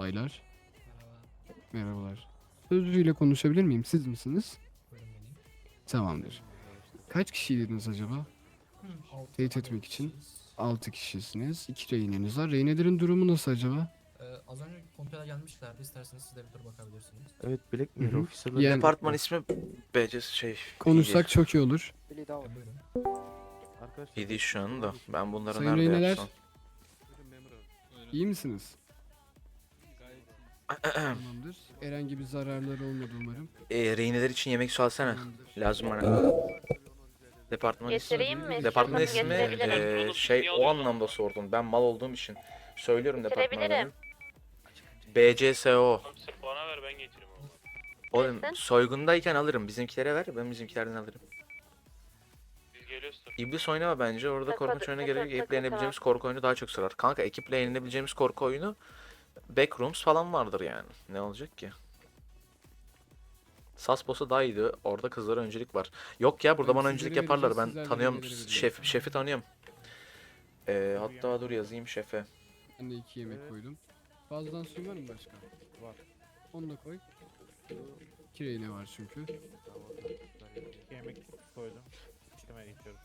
Baylar. Merhaba. Merhabalar. Sözcüyle konuşabilir miyim? Siz misiniz? Tamamdır. Kaç kişiydiniz acaba? Teyit adet etmek için. kişiyiz. 6 kişisiniz. 2 rehineniz var. Rehinelerin durumu nasıl acaba? Ee, az önce kontrole gelmişlerdi. İsterseniz siz de bir tur bakabilirsiniz. Evet Black Hı hı. Mirror ofisi Yani- Departman ismi BC şey. Konuşsak çok iyi olur. Ee, buyurun. Arkadaşlar şu anda. Ben bunları Sayın nerede Reyneler. yapsam? İyi misiniz? Tamamdır. Herhangi bir zararları olmadı umarım. e, reyneler için yemek su alsana. Lazım bana. Departman ismi. Getireyim mi? Departman İstiyorsanız ismi getirebilirim. e, şey o anlamda sordum. Ben mal olduğum için. Söylüyorum departmana benim. Getirebilirim. BCSO. Bana ver ben getireyim onu. Oğlum soygundayken alırım. Bizimkilere ver. Ben bizimkilerden alırım. Biz geliyoruz tabii. İblis oynama bence. Orada Takıl- korkunç oyuna takıl- gerek yok. Ekiple takıl- korku oyunu daha çok sırar. Kanka ekiple yenebileceğimiz korku oyunu Backrooms falan vardır yani. Ne olacak ki? Saspos'a daha iyiydi. Orada kızlara öncelik var. Yok ya burada Ben bana sizlere öncelik yaparlar. Ben sizler tanıyorum. Şef, veriyorsunuz. şefi tanıyorum. Ee, hatta dur yazayım şefe. Ben de 2 yemek koydum. Fazladan suyun var mı başka? Var. Onu da koy. 2 rehine var çünkü. İki yemek koydum. İşlemeye geçiyorum.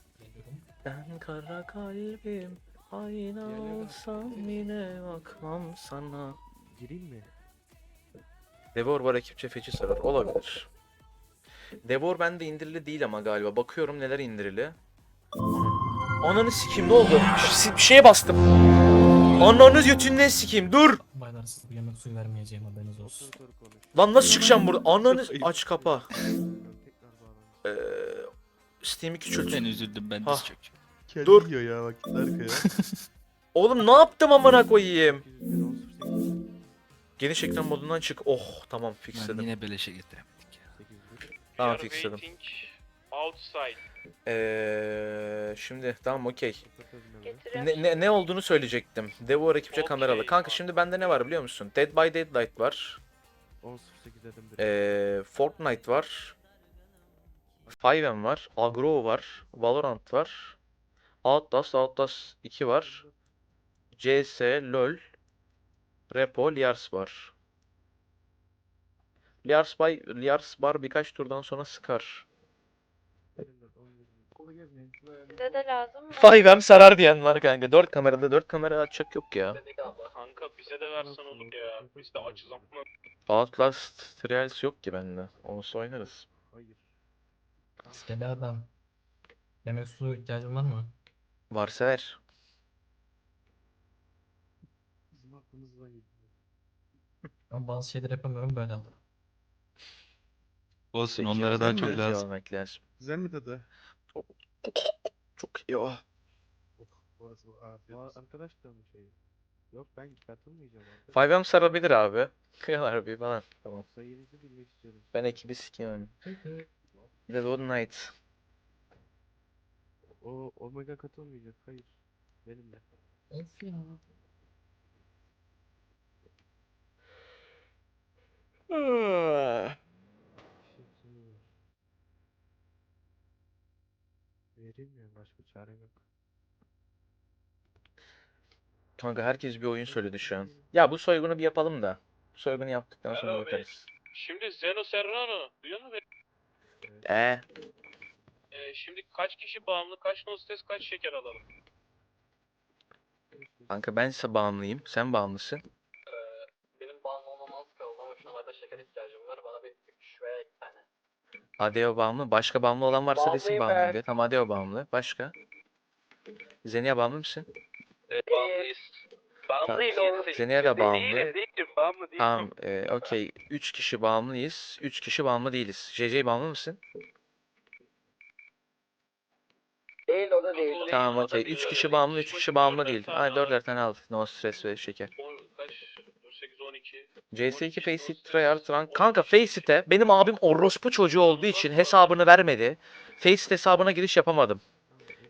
Ben kara kalbim ayna olsam yine bakmam sana. Gireyim mi? Devor var ekipçe feci sarar. Olabilir. Devor bende indirili değil ama galiba. Bakıyorum neler indirili. Ananı sikeyim ne oldu? Bir şeye bastım. Ananı götünden sikeyim dur. Baylar size yemek suyu vermeyeceğim haberiniz olsun. Lan nasıl çıkacağım burada? Ananı aç kapa. Tekrar bağlan. Ee, Steam'i küçült. Ben üzüldüm ben de Ah. Kendi Dur. yiyor ya bak gitti arkaya. Oğlum ne yaptım amına koyayım? 801, 18, Geniş ekran modundan çık. Oh tamam Ben fixledim. yine beleşe getiremedik ya. 801. Tamam fixledim. waiting Outside. Ee, şimdi tamam okey. Ne, ne, ne olduğunu söyleyecektim. Devor ekipçe Okey, kameralı. Kanka şimdi bende ne var biliyor musun? Dead by Daylight var. 10.08 dedim direkt. Ee, Fortnite var. 5M var. Agro var. Valorant var. Outlast, Outlast 2 var. CS, LoL. Repo, Liars var. Liars, by, Liars bar birkaç turdan sonra sıkar. Size de lazım mı? 5M sarar diyen var kanka. 4 kamerada 4 kamera açacak yok ya. Kanka bize de versen olur ya. Biz de açız ama. Outlast Trials yok ki bende. Olsa oynarız. Hayır. Deli adam. Yemek suyu ihtiyacın var mı? Varsa ver. Bizim aklımızdan gidiyor. Ben bazı şeyler yapamıyorum böyle aldım. Olsun Peki, onlara daha çok mi? lazım. Görmek lazım. Güzel mi tadı? Çok iyi o. Olsun. Arkadaş da mı şey? Yok ben katılmayacağım arkadaş. 5M sarabilir abi. Kıyılar bir falan. Tamam. Sayınızı bilmek istiyorum. Ben ekibi sikeyim. Bir de Lord Knight. O Omega katılmayacak. Hayır. Benimle. Of ya. Verilmiyor. Başka çarem yok. Kanka herkes bir oyun söyledi şu an. Ya bu soygunu bir yapalım da. Soygunu yaptıktan sonra bakarız. Şimdi Zeno Serrano. Duyuyor musun? Ee, Ee, şimdi kaç kişi bağımlı, kaç nostes, kaç şeker alalım? kanka ben ise bağımlıyım. Sen bağımlısın. Benim bağımlı olmam az kaldı ama şu anda şeker ihtiyacım var. Bana bir 3 veya 2 tane. Adeo bağımlı. Başka bağımlı olan varsa desin Bağımlıyım bağımlı ben. diye. Tamam Adeo bağımlı. Başka? Zenia bağımlı mısın? Evet, bağımlıyız. Tamam. Zenia da bağımlı. değilim, bağımlı değilim. Tamam, e, okey. 3 kişi bağımlıyız. 3 kişi bağımlı değiliz. JJ bağımlı mısın? Değil o da değil. Tamam, okey. 3 kişi bağımlı, 3 kişi bağımlı değil. Ay 4'er tane al. No stress ve şeker. On- Kaç? 8, 12. CS2 Faceit Tryhard Rank. Kanka Faceit'e benim abim orospu çocuğu olduğu için hesabını vermedi. Faceit hesabına giriş yapamadım.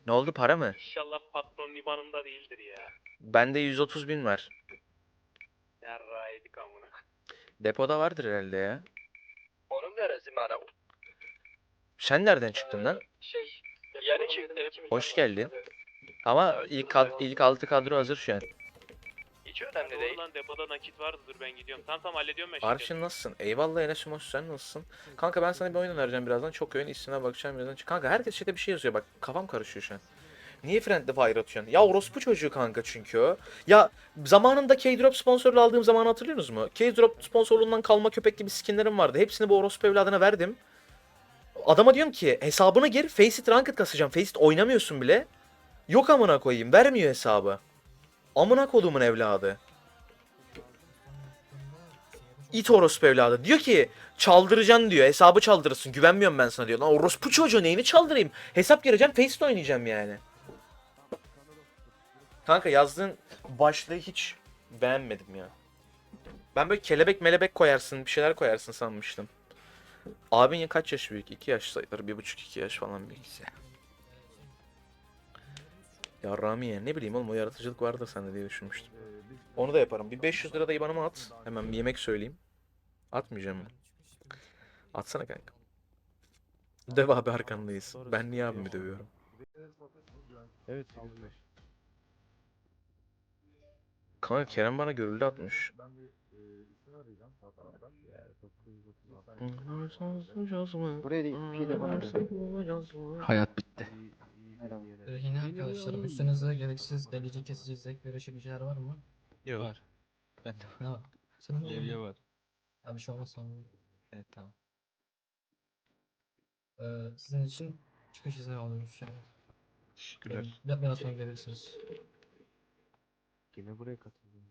Ne oldu para mı? İnşallah patron limanında değildir ya. Bende 130 bin var. Yarra yedik amına. Depoda vardır herhalde ya. Onun neresi bana? Sen nereden çıktın lan? Şey. Hoş geldin. Ama ilk kad- ilk altı kadro hazır şu an. Hiç önemli değil. Lan depoda nakit vardı dur ben gidiyorum. Tamam tamam hallediyorum ben şimdi. Arşin nasılsın? Eyvallah Enes Umut sen nasılsın? Kanka ben sana bir oyun önereceğim birazdan. Çok oyun ismine bakacağım birazdan. Kanka herkes şeyde bir şey yazıyor bak. Kafam karışıyor şu an. Niye Friendly Fire atıyorsun? Ya orospu çocuğu kanka çünkü o. Ya zamanında K-Drop sponsorluğu aldığım zamanı hatırlıyorsunuz mu? K-Drop sponsorluğundan kalma köpek gibi skinlerim vardı. Hepsini bu orospu evladına verdim. Adama diyorum ki hesabına gir Faceit Ranked kasacağım. Faceit oynamıyorsun bile. Yok amına koyayım vermiyor hesabı. Amına kodumun evladı. İt orospu evladı. Diyor ki çaldıracaksın diyor. Hesabı çaldırırsın. Güvenmiyorum ben sana diyor. Lan orospu çocuğu neyini çaldırayım? Hesap gireceğim. Faceit oynayacağım yani. Kanka yazdığın başlığı hiç beğenmedim ya. Ben böyle kelebek melebek koyarsın, bir şeyler koyarsın sanmıştım. Abin ya kaç yaş büyük? 2 yaş sayılır. 1,5-2 yaş falan büyük. Ya Ramiye ne bileyim oğlum o yaratıcılık vardır sende diye düşünmüştüm. Onu da yaparım. Bir 500 lira da IBAN'ıma at. Hemen bir yemek söyleyeyim. Atmayacağım mı? Atsana kanka. Dev abi arkandayız. Ben niye abimi dövüyorum? Evet 25. Kanka Kerem bana görüldü atmış. Buraya değil. Bir de bana. Hayat bitti. Yine arkadaşlarım üstünüzde gereksiz delici kesici zevk bir şeyler var mı? Yok. Var. Ben de Ne var? Senin de Levye var. var. Ya bir şey olmaz sonra. Evet tamam. Ee, sizin için çıkış izni alıyoruz yani. Teşekkürler. Bir biraz sonra gelirsiniz. Yine buraya katıldım.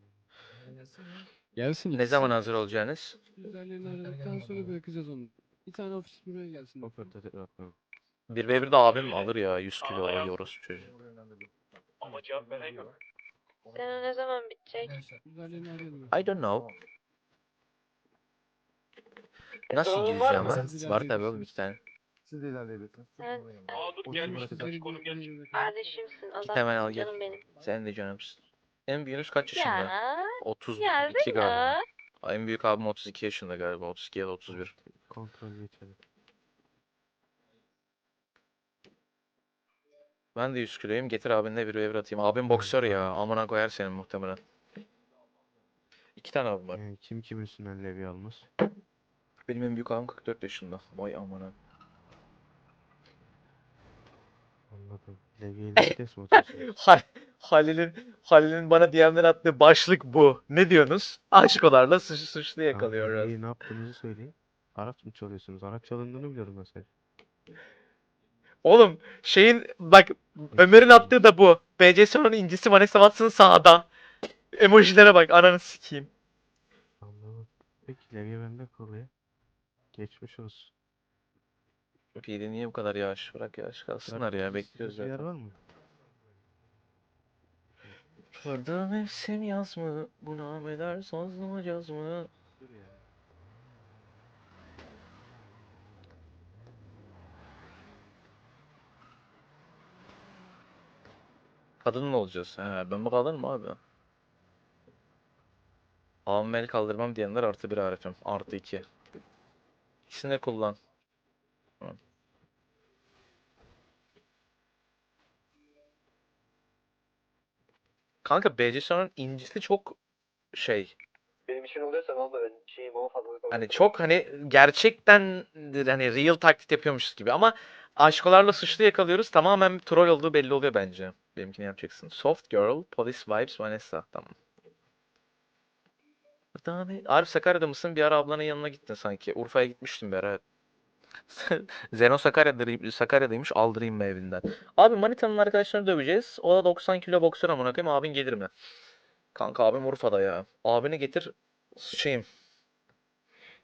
Gelsin. Ne zaman hazır olacağınız? Güzellerini aradıktan sonra bırakacağız onu. Bir tane ofis buraya gelsin. Operatör atmam. 1v1 de abim alır ya 100 kilo alıyoruz çocuğu. Ama cevap veren yok. Senin ne zaman bitecek? Güzellerini arayalım. I don't know. Nasıl gireceğim ama? Var tabi oğlum iki tane. Siz de ilerleyebilirsiniz. Sen Aa dur gelmiş. Konum gelmiş. kardeşimsin. Adam hemen al gel. canım benim. Sen de canımsın. En büyüğünüz kaç yaşında? Ya. 32 Ya galiba. Zeyno. En büyük abim 32 yaşında galiba. 32 ya da 31. Kontrol geçelim. Ben de 100 kiloyum. Getir abinle bir evre atayım. Abim boksör ya. Amına koyar senin muhtemelen. İki tane abim var. Yani kim kim üstünden levye almış? Benim en büyük abim 44 yaşında. Vay amına. Anladım. Levye ile vites mi atıyorsunuz? Hal Halil'in Halil'in bana DM'den attığı başlık bu. Ne diyorsunuz? Aşkolarla suç, suçlu yakalıyoruz. levyeyi ne yaptığınızı söyleyin. Araç mı çalıyorsunuz? Araç çalındığını biliyorum mesela. Oğlum şeyin bak Ömer'in attığı da bu. BCSO'nun incisi Vanessa Watson'ın sağda. Emojilere bak ananı sikeyim. Anladım. Peki levye bende kalıyor. Geçmiş olsun. PD niye bu kadar yavaş? Bırak yavaş kalsınlar ya bekliyoruz Bir yer zaten. var mı? Burada mevsim yaz mı? Bu nameler saz mı? Dur ya. Kadın mı olacağız? He, ben bu kadın mı abi? Ağam el kaldırmam diyenler artı bir harfim. Artı iki. İkisini kullan. Tamam. Kanka BCSO'nun incisi çok şey. Benim için oluyorsa valla ben şeyim ama fazla Hani çok hani gerçekten hani real taklit yapıyormuşuz gibi ama aşkolarla suçlu yakalıyoruz. Tamamen bir troll olduğu belli oluyor bence. Benimkini yapacaksın. Soft Girl, Police Vibes, Vanessa. Tamam. Abi, Arif Sakarya'da mısın? Bir ara ablanın yanına gittin sanki. Urfa'ya gitmiştin bir ara. Zeno Sakarya'da, Sakarya'daymış. Aldırayım mı evinden? Abi Manita'nın arkadaşlarını döveceğiz. O da 90 kilo boksör amına koyayım. Abin gelir mi? Kanka abim Urfa'da ya. Abini getir. Şeyim.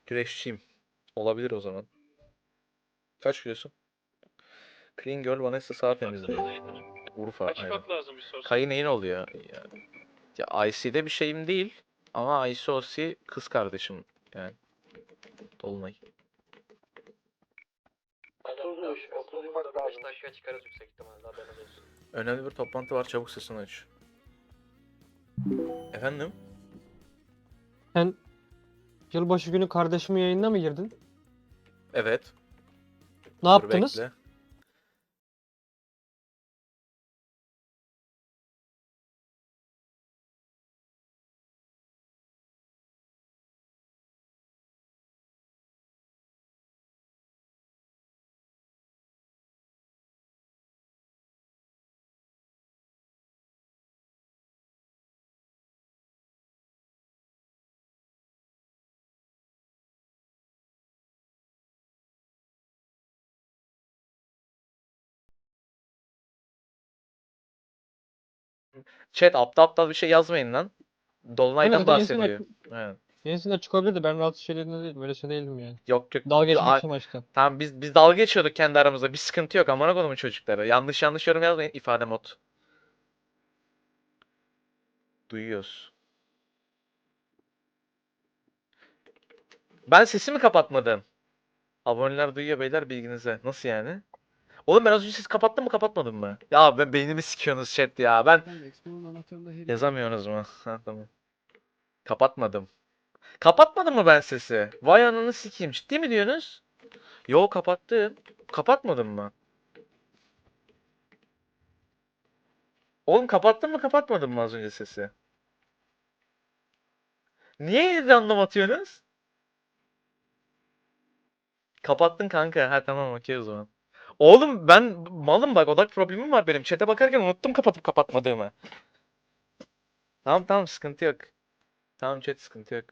Güreşçiyim. Olabilir o zaman. Kaç kilosun? Clean Girl Vanessa sağ temizliyor. Urfa. aynen. Açmak lazım bir soru. Kayı neyin oluyor? Ya, ya IC'de bir şeyim değil. Ama ICOC kız kardeşim. Yani. Dolunay. Otuzmuş. Otuz ufak daha 5 dakika çıkarız yüksek ihtimalle haberiniz olsun. Önemli bir toplantı var. Çabuk sesini aç. Efendim? Sen yılbaşı günü kardeşimin yayınına mı girdin? Evet. Ne Dur yaptınız? bekle. Chat aptal aptal bir şey yazmayın lan. Dolunay'dan Evet, zaten yenisini bahsediyor. Evet. Yenisinde çıkabilirdi. Ben rahatsız şeylerinde değilim. Böylesine değilim yani. Yok yok. Dalga geçmek Aa, için maçta. Tamam biz biz dalga geçiyorduk kendi aramızda. Bir sıkıntı yok. Amına kodumun çocukları. Yanlış yanlış yorum yazmayın. ifade mod. Duyuyoruz. Ben sesimi kapatmadım. Aboneler duyuyor beyler bilginize. Nasıl yani? Oğlum ben az önce siz kapattım mı kapatmadım mı? Ya ben beynimi sikiyorsunuz chat ya. Ben yazamıyorsunuz mu? Ha tamam. Kapatmadım. Kapatmadım mı ben sesi? Vay ananı sikeyim. Ciddi mi diyorsunuz? Yo kapattım. Kapatmadım mı? Oğlum kapattın mı kapatmadın mı az önce sesi? Niye random atıyorsunuz? Kapattın kanka. Ha tamam okey o zaman. Oğlum ben malım bak odak problemim var benim. Chat'e bakarken unuttum kapatıp kapatmadığımı. Tamam tamam sıkıntı yok. Tamam chat sıkıntı yok.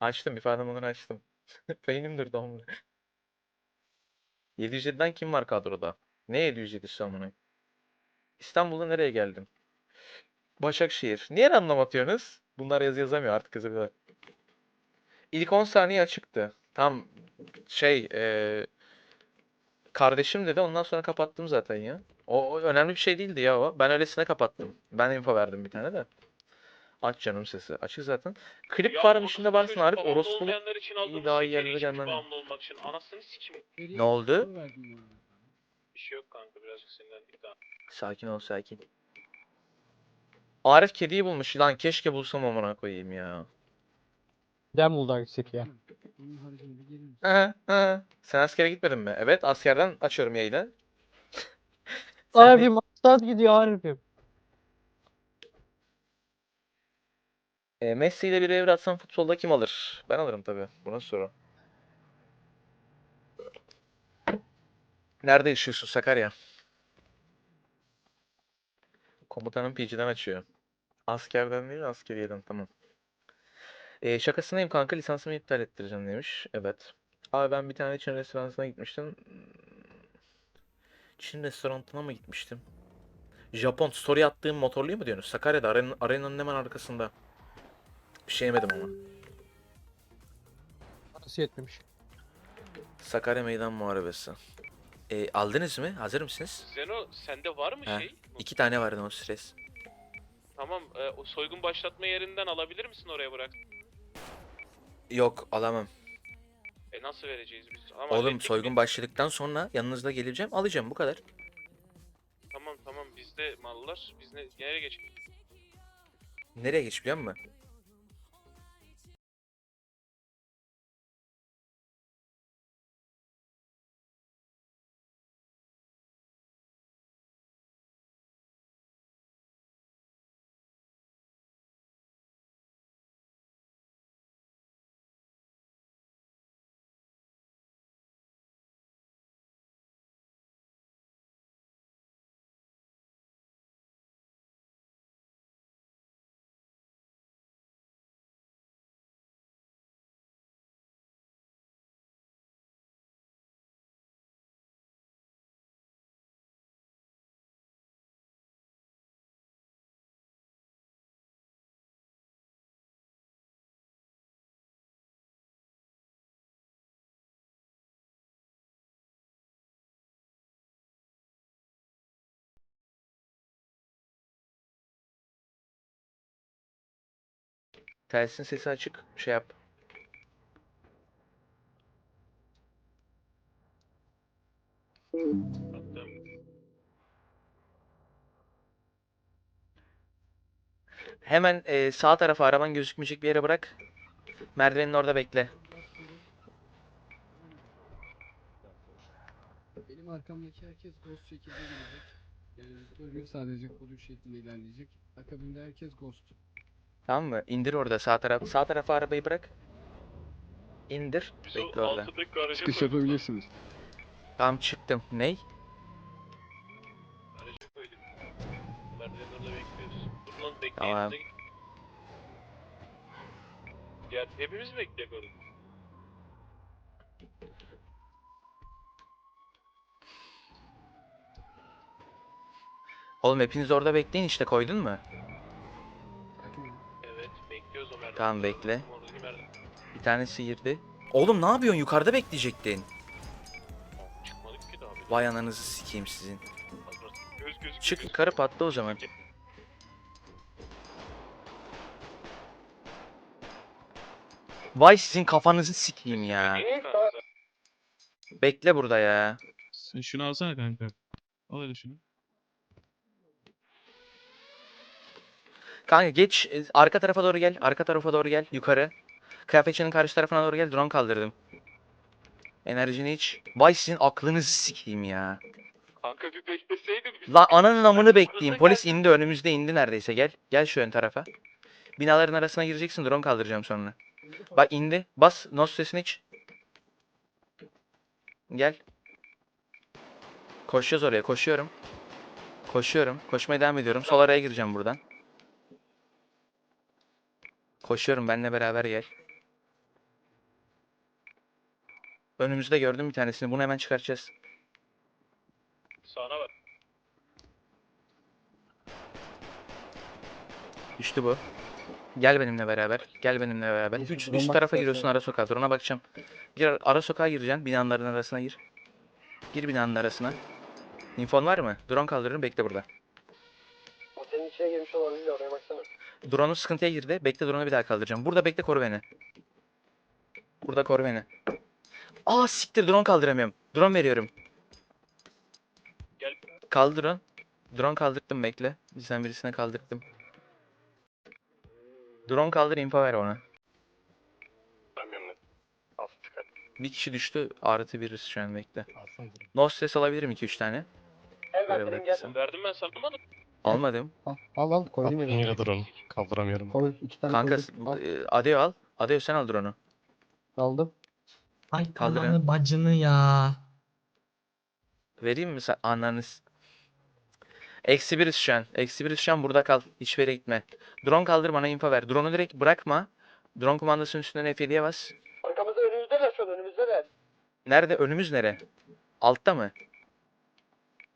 Açtım ifade modunu açtım. Beynim durdu amına. 707'den kim var kadroda? Ne 707'si amına? İstanbul'da nereye geldin? Başakşehir. Niye random atıyorsunuz? Bunlar yazı yazamıyor artık yazabiliyorlar. İlk 10 saniye açıktı. Tam şey eee kardeşim dedi ondan sonra kapattım zaten ya. O, o önemli bir şey değildi ya o. Ben öylesine kapattım. Ben info verdim bir tane de. Aç canım sesi. Açık zaten. Klip Ya orospu işinde varsın Arif. Orospuluk aldığımız daha iyi yerlere sikim. Ne oldu? Bir şey yok kanka birazcık sinirlendik daha. Sakin ol sakin. Arif kediyi bulmuş. Lan keşke bulsam amına koyayım ya. Dem buldu eksik ya. Bunun haricinde. Sen askere gitmedin mi? Evet askerden açıyorum yayını. Sen Abim saat gidiyor Arif'im. E, Messi ile bir evre atsam futbolda kim alır? Ben alırım tabii. Bu nasıl soru? Nerede yaşıyorsun Sakarya? Komutanım PC'den açıyor. Askerden değil askeriyeden tamam. E, şakasındayım kanka lisansımı iptal ettireceğim demiş. Evet. Abi ben bir tane Çin restoranına gitmiştim. Çin restoranına mı gitmiştim? Japon story attığım motorluyu mu diyorsunuz? Sakarya'da arenanın, arenanın hemen arkasında. Bir şey yemedim ama. Parası yetmemiş. Sakarya Meydan Muharebesi. E, aldınız mı? Hazır mısınız? Zeno sende var mı He, şey? İki tane vardı o stres. Tamam e, o soygun başlatma yerinden alabilir misin oraya bırak? Yok alamam. E nasıl vereceğiz biz? Ama Oğlum soygun başladıktan sonra yanınızda geleceğim alacağım bu kadar. Tamam tamam bizde mallar. Biz ne, nereye geç? Nereye geç biliyor musun? Telsin sesi açık. Şey yap. Hemen e, sağ tarafa araban gözükmeyecek bir yere bırak. Merdivenin orada bekle. Benim arkamdaki herkes ghost şekilde gelecek. Yani bölge sadece kod şeklinde ilerleyecek. Akabinde herkes ghost. Tamam mı? İndir orada sağ taraf. Sağ tarafa arabayı bırak. İndir. Biz Bekle orada. Çıkış yapabilirsiniz. Tamam çıktım. Ney? Orada. Tamam. Ya hepimiz mi bekleyelim oğlum? Oğlum hepiniz orada bekleyin işte koydun mu? Evet bekliyoruz o merdiven. Tamam, bekle. Bir tanesi girdi. Oğlum ne yapıyorsun? Yukarıda bekleyecektin. Çıkmadık ki daha. bir. Vay ananızı sikeyim sizin. Göz gözü. Çık yukarı patla o zaman. Vay sizin kafanızı sikeyim ya. Bekle burada ya. Sen şunu alsana kanka. Al hadi şunu. Kanka geç e, arka tarafa doğru gel. Arka tarafa doğru gel. Yukarı. Kıyafetçinin karşı tarafına doğru gel. Drone kaldırdım. Enerjini iç. Vay sizin aklınızı sikeyim ya. Kanka bir bekleseydin. biz- ananın amını bekleyeyim. Polis indi önümüzde indi neredeyse. Gel. Gel şu ön tarafa. Binaların arasına gireceksin. Drone kaldıracağım sonra. Bak indi. Bas. Nos sesini iç. Gel. Koşacağız oraya. Koşuyorum. Koşuyorum. Koşmaya devam ediyorum. Sol araya gireceğim buradan. Koşuyorum. Benle beraber gel. Önümüzde gördüm bir tanesini. Bunu hemen çıkartacağız. Sağına bak. Düştü bu. Gel benimle beraber. Gel benimle beraber. Üç, üst bak tarafa giriyorsun ara sokağa. Drone'a bakacağım. Gir ara sokağa gireceksin. Binaların arasına gir. Gir binanın arasına. Infon var mı? Drone kaldırırım. Bekle burada. O senin içine girmiş olabilir oraya baksana. Drone'un sıkıntıya girdi. Bekle drone'u bir daha kaldıracağım. Burada bekle koru beni. Burada koru beni. Aa siktir drone kaldıramıyorum. Drone veriyorum. Gel. Kaldır drone. Drone kaldırdım bekle. Bizden birisine kaldırdım. Drone kaldır info ver ona. Bir kişi düştü. Artı biriz şu an bekle. No stress alabilirim 2-3 tane. Bırakırsın. Verdim ben sana almadım. Al al al koydum yere. Niye drone? Kaldıramıyorum. Koy iki tane Kanka koydum. Al, e, Adeo al. Adeo sen al drone'u. aldım. Ay Kaldır ananı bacını ya. Vereyim mi sen? Ananız. Eksi biriz şu an. Eksi biriz şu an burada kal. Hiçbir yere gitme. Drone kaldır bana info ver. Drone'u direkt bırakma. Drone kumandasının üstünden F7'ye bas. Arkamızda önümüzdeler şu an önümüzdeler. Nerede? Önümüz nere? Altta mı?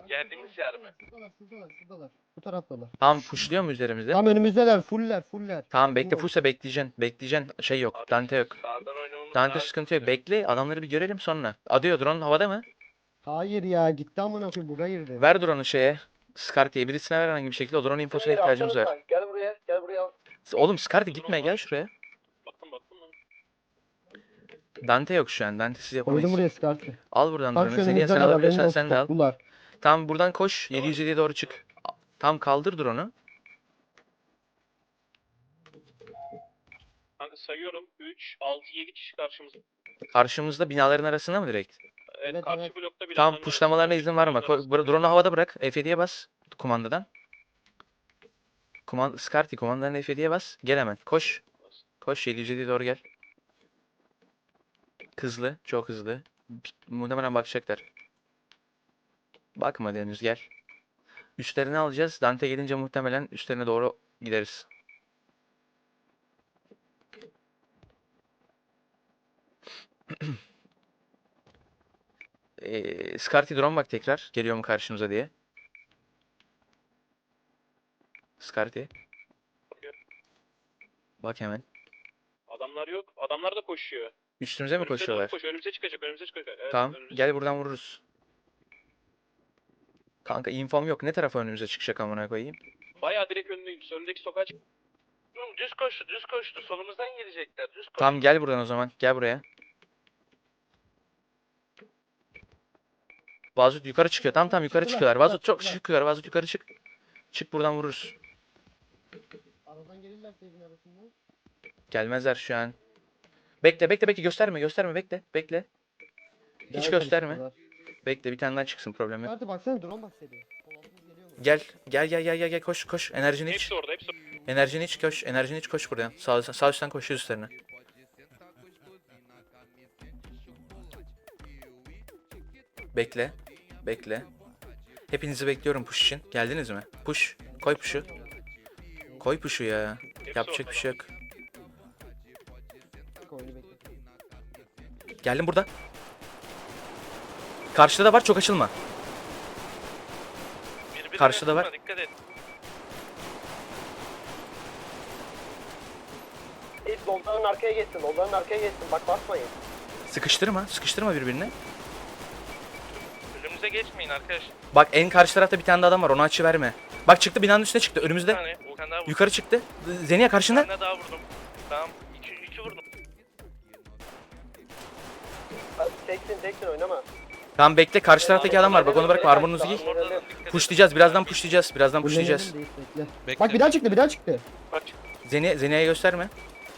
Geldiğimiz yer mi? Şuradalar şuradalar şuradalar. Bu taraftalar. Tam pushluyor mu üzerimizde? Tam önümüzdeler fuller fuller. Tamam bekle Yok. push'a bekleyeceksin. Bekleyeceksin. Şey yok. Dante yok. Sağdan oynamamız Dante lazım. sıkıntı yok. Bekle. Adamları bir görelim sonra. Adeo drone havada mı? Hayır ya gitti amına koyayım buga girdi. Ver drone'u şeye. Scarty'ye birisine ver herhangi bir şekilde. O drone infosuna ihtiyacımız var. Gel buraya. Gel buraya. Oğlum Scarty gitme gel şuraya. Baktım baktım. lan. Dante yok şu an. Dante'siz Koydum yapamayız. buraya skartı. Al buradan Bak şu drone'u. Seni önümüzdeler sen alabiliyorsan sen de al. toplular. Tamam buradan koş. 707'ye doğru çık. Tam kaldır drone'u. Kanka sayıyorum. 3, 6, 7 kişi karşımızda. Karşımızda binaların arasında mı direkt? Evet, Evet, karşı evet. blokta bir Tamam puşlamalarına izin var mı? Drone'u havada bırak. F7'ye bas. Kumandadan. Kuman Scarty kumandadan F7'ye bas. Gel hemen. Koş. Koş 707'ye doğru gel. Hızlı. Çok hızlı. Muhtemelen bakacaklar. Bakma henüz gel. Üstlerini alacağız. Dante gelince muhtemelen üstlerine doğru gideriz. Eee Scarty drone bak tekrar. Geliyor mu karşımıza diye. Scarty. Bak hemen. Adamlar yok. Adamlar da koşuyor. Üstümüze mi Önümüze doğru koşuyorlar? Koş, önümüze çıkacak, önümüze çıkacak. Evet, Tamam. önümüze Gel buradan vururuz. Kanka infom yok. Ne tarafa önümüze çıkacak amına koyayım? Bayağı direkt önündeyiz. Önündeki sokağa çık. Oğlum düz koştu, düz koştu. Solumuzdan gelecekler. Düz koştu. Tamam gel buradan o zaman. Gel buraya. Vazut yukarı çıkıyor. Tamam tamam yukarı çıkıyorlar. Vazut çok çıkıyor. Vazut yukarı çık. Çık buradan vururuz. Aradan gelirler evin arasından. Gelmezler şu an. Bekle bekle bekle gösterme gösterme bekle bekle. Hiç gösterme. Bekle bir tane daha çıksın problem yok. Skartı baksana drone mu? Gel gel gel gel gel gel koş koş enerjini iç. Hepsi orada, hepsi Enerjini iç koş. Enerjini iç koş buradan. Sağ sağ üstten koşuyor üstlerine. Bekle. Bekle. Hepinizi bekliyorum push için. Geldiniz mi? Push. Koy push'u. Koy push'u ya. hepsi Yapacak bir şey yok. Geldim burada. Karşıda da var çok açılma. Birbirine Karşıda var. Dikkat et. Doldarın arkaya geçsin, doldarın arkaya geçsin. Bak basmayın. Sıkıştırma. Sıkıştırma birbirini. Önümüze geçmeyin arkadaşlar. Bak en karşı tarafta bir tane daha adam var. Onu açı verme. Bak çıktı binanın üstüne çıktı. Bir Önümüzde. tane. Bir tane daha vurdum. Yukarı çıktı. Zeniya Bir karşında. tane daha vurdum. Tamam. İki, iki vurdum. Teksin, teksin oynama. Tamam bekle. Karşı taraftaki adam var. Bak onu bırakma. Armorunuzu giy. Pushlayacağız. Birazdan pushlayacağız. Birazdan pushlayacağız. Bekle. Bak bir daha çıktı bir daha çıktı. Zeni, Zenia'ya gösterme.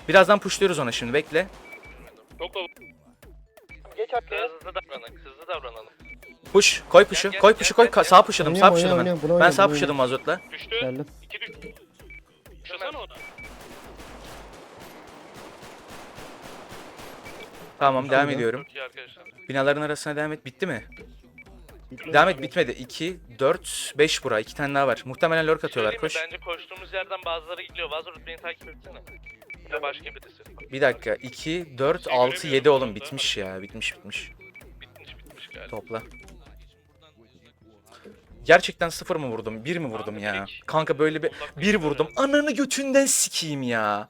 Birazdan pushluyoruz ona şimdi. Bekle. Geç arkaya. hızlı davranalım. Hızlı davranalım. Push. Koy push'u. Koy push'u koy. Ka- Sağa pushladım. Sağ pushladım ben. Ben sağ pushladım mazotla. Düştü. Geldim. İki düştü. Düşsene ona. Tamam devam ediyorum. Çok iyi arkadaşlar. Binaların arasına devam et. Bitti mi? Devam et bitmedi. 2, 4, 5 bura. 2 tane daha var. Muhtemelen lurk atıyorlar. Söyleyeyim mi? Koş. Bence koştuğumuz yerden bazıları gidiyor. Vazurut beni takip etsene. Ya başka birisi. Bir dakika. 2, 4, Şey 6, göremiyorum 7 oğlum. Bitmiş ya. Bitmiş bitmiş. Bitmiş bitmiş galiba. Topla. Gerçekten sıfır mı vurdum? Bir mi vurdum ya? Kanka böyle bir bir vurdum. Ananı götünden sikeyim ya.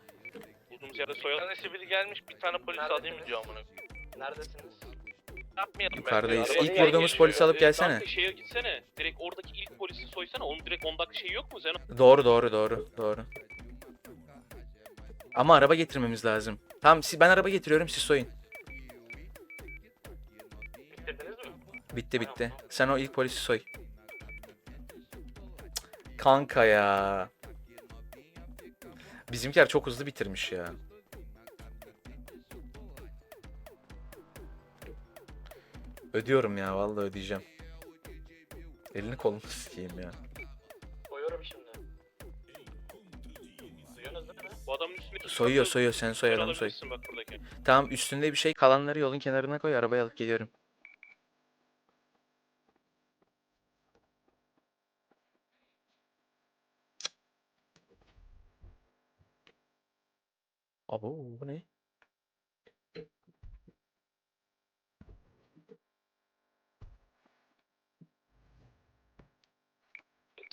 Bulduğumuz yerde soyalım. Bir tane sivil gelmiş bir tane polis alayım mı diyor amına. Neredesiniz? Yapmayalım Yukarıdayız. bence. İlk Arabaya vurduğumuz geçiyor. polisi alıp Ee, gelsene. Kanka şeye gitsene. Direkt oradaki ilk polisi soysana. Onun direkt 10 dakika şey yok mu Zeno? Doğru doğru doğru doğru. Ama araba getirmemiz lazım. Tamam siz, ben araba getiriyorum siz soyun. Bitirdiniz mi? Bitti bitti. Sen o ilk polisi soy. Cık, Kanka ya. Bizimkiler çok hızlı bitirmiş ya. Ödüyorum ya vallahi ödeyeceğim. Elini kolunu sikeyim ya. Koyuyorum şimdi. Duyuyorsunuz değil mi? Bu adamın üstüne... Soyuyor soyuyor sen soy adamı soy. Alabilirsin Bak buradaki. Tamam üstünde bir şey kalanları yolun kenarına koy arabaya alıp geliyorum. Abo bu ne?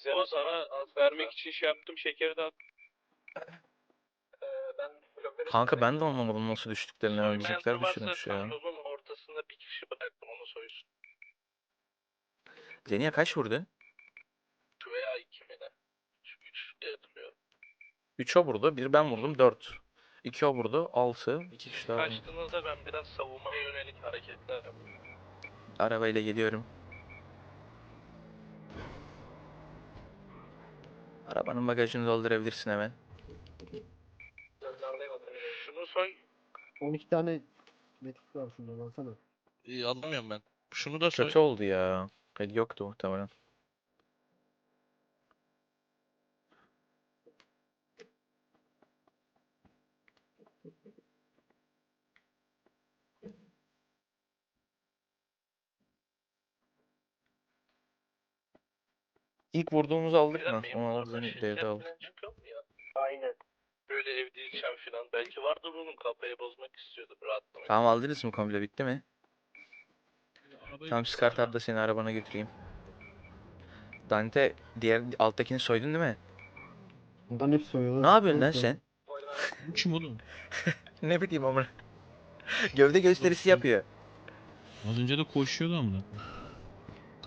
Zeno sana vermek için şey yaptım. Şekeri de at. Ee, Kanka ben de anlamadım nasıl düştüklerini varsa düşürmüş ya. Yolun ortasında bir kişi bıraktım onu soysun. Zeniya kaç vurdu? 3 veya 2 mi ne? 3 diye hatırlıyorum. 3 o vurdu, 1 ben vurdum 4. 2 o vurdu 6. 2 kişi daha. Kaçtığınızda ben biraz savunmaya yönelik hareketler yapıyorum. Arabayla geliyorum. Arabanın bagajını doldurabilirsin hemen. Şunu soy. 12 tane metik var şunda baksana. İyi anlamıyorum ben. Şunu da soy. Kötü oldu ya. Yoktu muhtemelen. İlk vurduğumuzu aldık mı? Onu bunlar alıp şirket devre mu ya? Aynen. Böyle ev değişen falan. Belki vardır bunun kafayı bozmak istiyordu. Rahatlamak. Tamam aldınız mı komple bitti mi? Tamam Skart abi da seni arabana götüreyim. Dante diğer alttakini soydun değil mi? Bundan hep soyulur. Ne yapıyorsun lan sen? Bu kim oğlum? ne bileyim amına. Gövde gösterisi yapıyor. Az önce de koşuyordu ama.